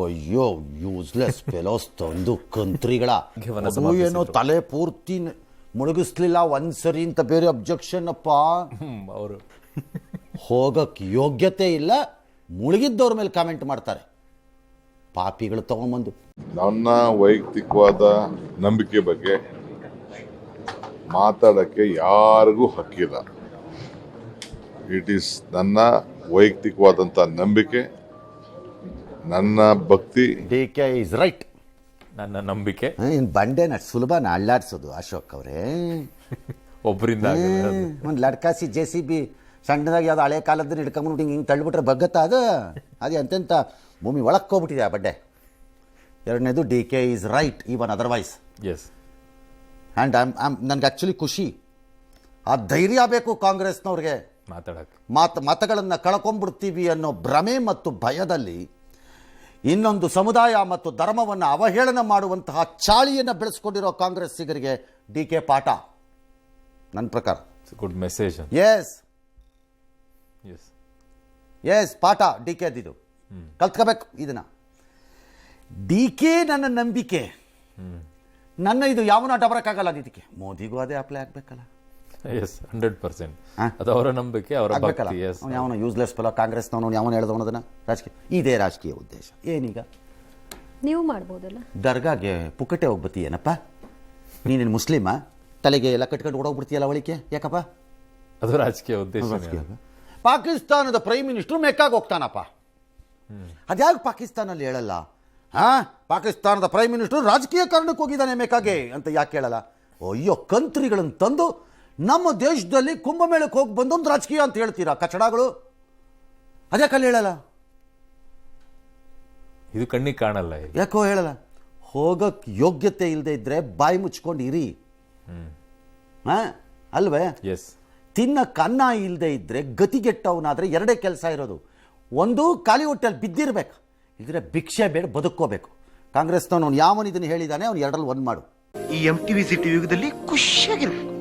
ಅಯ್ಯೋ useless fellows ತಂದು ಕಂತ್ರಿಗಳ ಏನೋ ತಲೆ ಪೂರ್ತಿ ಮುಳುಗಿಸ್ಲಿಲ್ಲ ಒಂದ್ಸರಿ ಅಂತ ಬೇರೆ ಅಬ್ಜೆಕ್ಷನ್ ಅಪ್ಪ. ಅವರು. ಹೋಗಕ್ ಯೋಗ್ಯತೆ ಇಲ್ಲ ಮುಳುಗಿದ್ದವ್ರ ಮೇಲೆ ಕಾಮೆಂಟ್ ಮಾಡ್ತಾರೆ. ಪಾಪಿಗಳು ತಗೊಂಬಂದು. ನನ್ನ ವೈಯಕ್ತಿಕವಾದ ನಂಬಿಕೆ ಬಗ್ಗೆ ಮಾತಾಡಕ್ಕೆ ಯಾರಿಗೂ ಹಕ್ಕಿಲ್ಲ. ಇಟ್ ಈಸ್ ನನ್ನ ವೈಯಕ್ತಿಕವಾದಂಥ ನಂಬಿಕೆ. ನನ್ನ ಭಕ್ತಿ. D K is right. ನನ್ನ ನಂಬಿಕೆ. ಇನ್ ಬಂಡೆನ ಸುಲಭನ ಅಳ್ಳಾಡ್ಸೋದು ಅಶೋಕ್ ಅವರೇ. ಒಬ್ಬರಿಂದ ಒಂದು ಲಡ್ಕಾಸಿ ಜೆ ಸಿ ಬಿ ಸಣ್ಣದಾಗಿ ಯಾವ್ದು ಹಳೆ ಕಾಲದಲ್ಲಿ ಹಿಡ್ಕೊಂಬಿಟ್ಟು ಹಿಂಗೆ ಹಿಂಗೆ ತಳ್ಳಿಬಿಟ್ರೆ ಬಗ್ಗತ್ತ ಅದು? ಅದೇ ಎಂತೆಂಥ ಭೂಮಿ ಒಳಕ್ಕೆ ಹೋಗ್ಬಿಟ್ಟಿದೆ ಆ ಬಡ್ಡೆ ಎರಡನೇದು D K is right even otherwise. Yes and I'm am ನನಗೆ ಆ್ಯಕ್ಚುಲಿ ಖುಷಿ. ಆ ಧೈರ್ಯ ಬೇಕು ಕಾಂಗ್ರೆಸ್ನವ್ರಿಗೆ. ಮಾತಾಡಕ್ಕೆ. ಮಾತು ಮತಗಳನ್ನು ಕಳ್ಕೊಂಬಿಡ್ತೀವಿ ಅನ್ನೋ ಭ್ರಮೆ ಮತ್ತು ಭಯದಲ್ಲಿ ಇನ್ನೊಂದು ಸಮುದಾಯ ಮತ್ತು ಧರ್ಮವನ್ನು ಅವಹೇಳನ ಮಾಡುವಂತಹ ಚಾಳಿಯನ್ನು ಬೆಳೆಸ್ಕೊಂಡಿರೋ ಕಾಂಗ್ರೆಸ್ಸಿಗರಿಗೆ ಡಿ ಕೆ ಪಾಠ. ನನ್ನ ಪ್ರಕಾರ. Good message yes yes yes ಪಾಠ ಡಿ ಕೆ ಅದಿದು ಕಲ್ತ್ಕೋಬೇಕು ಇದನ್ನ. ಡಿ ಕೆ ನನ್ನ ನಂಬಿಕೆ. ನನ್ನ ಇದು ಯಾವನ ಡಬರಕ್ಕಾಗಲ್ಲ ಅದಕ್ಕೆ ಇದಕ್ಕೆ ಮೋದಿಗೂ ಅದೇ ಅಪ್ಲೈ ಆಗ್ಬೇಕಲ್ಲ. ಎಸ್ ಹಂಡ್ರೆಡ್ ಪರ್ಸೆಂಟ್ ಹಾ? ಅದು ಅವರ ನಂಬಿಕೆ ಅವರ ಭಕ್ತಿ ಎಸ್ ಅವ್ನು ಯಾವನ ಯೂಸ್ಲೆಸ್ ಫೆಲೋ ಕಾಂಗ್ರೆಸ್ನವನು ಯಾವನ ಹೇಳ್ದವನು ಅದನ್ನ? ರಾಜಕೀಯ. ಇದೇ ರಾಜಕೀಯ ಉದ್ದೇಶ. ಏನೀಗ? ನೀವು ಮಾಡ್ಬೋದಲ್ಲ? ದರ್ಗಾಗೆ ಪುಕ್ಕಟೆ ಏನಪ್ಪ? ನೀನೇನು ಮುಸ್ಲಿಮ? ತಲೆಗೆ ಎಲ್ಲ ಕಟ್ಕೊಂಡು ಓಡೋಗ್ಬಿಡ್ತೀಯಲ್ಲ ಅವಳಿಕೆ ಯಾಕಪ್ಪ? ಅದು ರಾಜಕೀಯ ಉದ್ದೇಶ ಪಾಕಿಸ್ತಾನದ ಪ್ರೈಮ್ ಮಿನಿಸ್ಟರ್ ಮೆಕ್ಕಾಗ ಹೋಗ್ತಾನಪ್ಪ. ಅದ್ಯಾಕೆ ಪಾಕಿಸ್ತಾನಲ್ಲಿ ಹೇಳಲ್ಲ? ಹಾ ಪಾಕಿಸ್ತಾನದ ಪ್ರೈಮ್ ಮಿನಿಸ್ಟರ್ ರಾಜಕೀಯ ಕಾರಣಕ್ಕೆ ಹೋಗಿದ್ದಾನೆ ಮೆಕ್ಕಾಗೆ ಅಂತ ಯಾಕೆ ಹೇಳಲ್ಲ? ಅಯ್ಯೋ ಕಂತ್ರಿಗಳನ್ನು ತಂದು ನಮ್ಮ ದೇಶದಲ್ಲಿ ಕುಂಭಮೇಳಕ್ಕೆ ಹೋಗಿ ಬಂದೊಂದು ರಾಜಕೀಯ ಅಂತ ಹೇಳ್ತೀರಾ? ಕಚಡಗಳು? ಅದೇ ಕಲ್ಲಿ ಹೇಳಲ್ಲ? ಇದು ಕಣ್ಣಿಗೆ ಕಾಣಲ್ಲ ಯಾಕೋ ಹೇಳಲ್ಲ? ಹೋಗಕ್ಕೆ ಯೋಗ್ಯತೆ ಇಲ್ಲದೆ ಇದ್ರೆ ಬಾಯಿ ಮುಚ್ಕೊಂಡು ಇರಿ. ಹಾ? ಅಲ್ವೇ? ಎಸ್ ತಿನ್ನಕ್ಕೆ ಅನ್ನ ಇಲ್ಲದೆ ಇದ್ದರೆ ಗತಿಗೆಟ್ಟವನಾದರೆ ಎರಡೇ ಕೆಲಸ ಇರೋದು. ಒಂದು ಖಾಲಿ ಹೊಟ್ಟೆಯಲ್ಲಿ ಬಿದ್ದಿರ್ಬೇಕು. ಇದ್ರೆ ಭಿಕ್ಷೆ ಬೇಡ ಬದುಕೋಬೇಕು ಕಾಂಗ್ರೆಸ್ನವನು ಅವನು ಇದನ್ನು ಹೇಳಿದಾನೆ ಅವ್ನು ಎರಡರಲ್ಲಿ ಒಂದು ಮಾಡು. ಈ ಎಂ ಟಿವಿ ಸಿಟಿ ಯುಗದಲ್ಲಿ ಖುಷಿಯಾಗಿರ್ಬೇಕು.